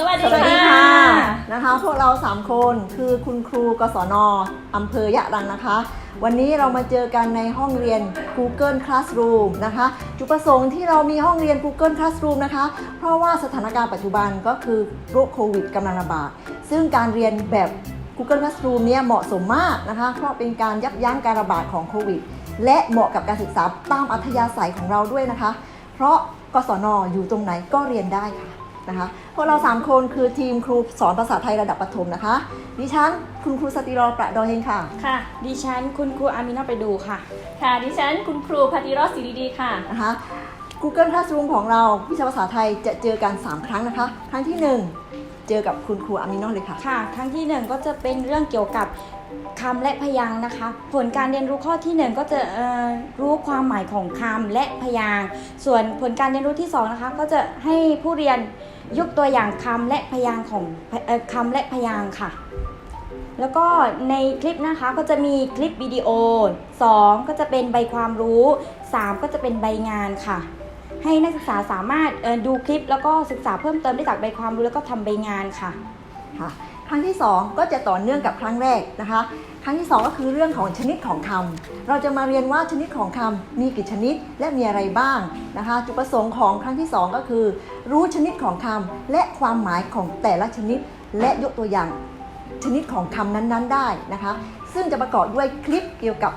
สวัสดีสวัสดีค่ะคะนะคะพวกเรา 3 คนคือคุณครูกศนอำเภอยะรังนะคะ วันนี้เรามาเจอกันในห้องเรียน Google Classroom นะคะ จุดประสงค์ที่เรามีห้องเรียน Google Classroom นะคะ เพราะว่าสถานการณ์ปัจจุบันก็คือโรคโควิดกำลังระบาด ซึ่งการเรียนแบบ Google Classroom เนี่ยเหมาะสมมากนะคะ เพราะเป็นการยับยั้งการระบาดของโควิด และเหมาะกับการศึกษาตามอัธยาศัยของเราด้วยนะคะ เพราะกศนอยู่ตรงไหนก็เรียนได้ค่ะ นะคะพวกเรา 3 คนคือทีมครูสอนภาษาไทยระดับประถมนะคะ ดิฉันคุณครูสติรอประดอเฮงค่ะ ค่ะ ดิฉันคุณครูอามินาไปดูค่ะ ค่ะ ดิฉันคุณครูพัติรอดศิริดีค่ะ นะคะ Google Classroom ของเราวิชาภาษาไทยจะเจอกัน 3 ครั้งนะคะ ครั้งที่ 1 เจอกับคุณครูอามินอลเลยค่ะ ค่ะ ครั้งที่หนึ่งก็จะเป็นเรื่องเกี่ยวกับคำและพยางค์นะคะ ผลการเรียนรู้ข้อที่หนึ่งก็จะเอ่อรู้ความหมายของคำและพยางค์ส่วนผลการเรียนรู้ที่สองนะคะก็จะให้ผู้เรียน ยกตัวอย่างคำและพยางค์ของคำและพยางค์ค่ะ แล้วก็ในคลิปนะคะก็จะมีคลิปวิดีโอ 2 ก็จะเป็นใบความรู้ 3 ก็จะเป็นใบงานค่ะ ให้นักศึกษาสามารถดูคลิปแล้วก็ศึกษาเพิ่มเติมได้จากใบความรู้แล้วก็ทำใบงานค่ะ ค่ะครั้งที่ 2 ก็จะต่อเนื่องกับครั้งแรกนะคะ ครั้งที่ 2 ก็คือเรื่องของชนิดของคำเราจะมาเรียนว่าชนิดของคำมีกี่ชนิดและมีอะไรบ้างนะคะ จุดประสงค์ของครั้งที่ 2 ก็คือ รู้ชนิดของคำและความหมายของแต่ละชนิด และยกตัวอย่างชนิดของคำนั้นๆ ได้นะคะ ซึ่งจะประกอบด้วยคลิปเกี่ยวกับ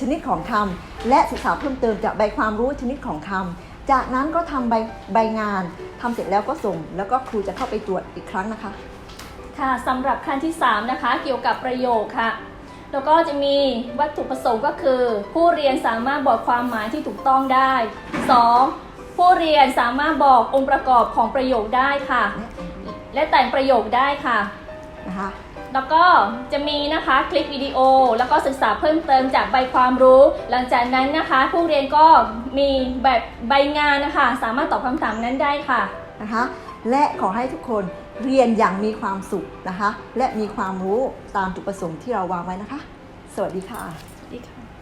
ชนิดของคำและศึกษาเพิ่มเติมจากใบความรู้ชนิดของคำ จากนั้นก็ทำใบใบงานทำเสร็จแล้วก็ส่ง แล้วก็ครูจะเข้าไปตรวจอีกครั้งนะคะ ค่ะสำหรับขั้นที่ 3 นะคะ เกี่ยวกับประโยคค่ะ แล้วก็จะมีวัตถุประสงค์ก็คือ ผู้เรียนสามารถบอกความหมายที่ถูกต้องได้ 2. ผู้เรียนสามารถบอกองค์ประกอบของประโยคได้ค่ะ และแต่งประโยคได้ค่ะ นะคะ แล้วก็จะมีนะคะคลิปวิดีโอ แล้วก็ศึกษาเพิ่มเติมจากใบความรู้ หลังจากนั้นนะคะ ผู้เรียนก็มีแบบใบงานนะคะ สามารถตอบคำถามนั้นได้ค่ะนะคะ และขอให้ทุกคนเรียนอย่างมีความสุขนะคะ และมีความรู้ตามจุดประสงค์ที่เราวางไว้นะคะ สวัสดีค่ะ สวัสดีค่ะ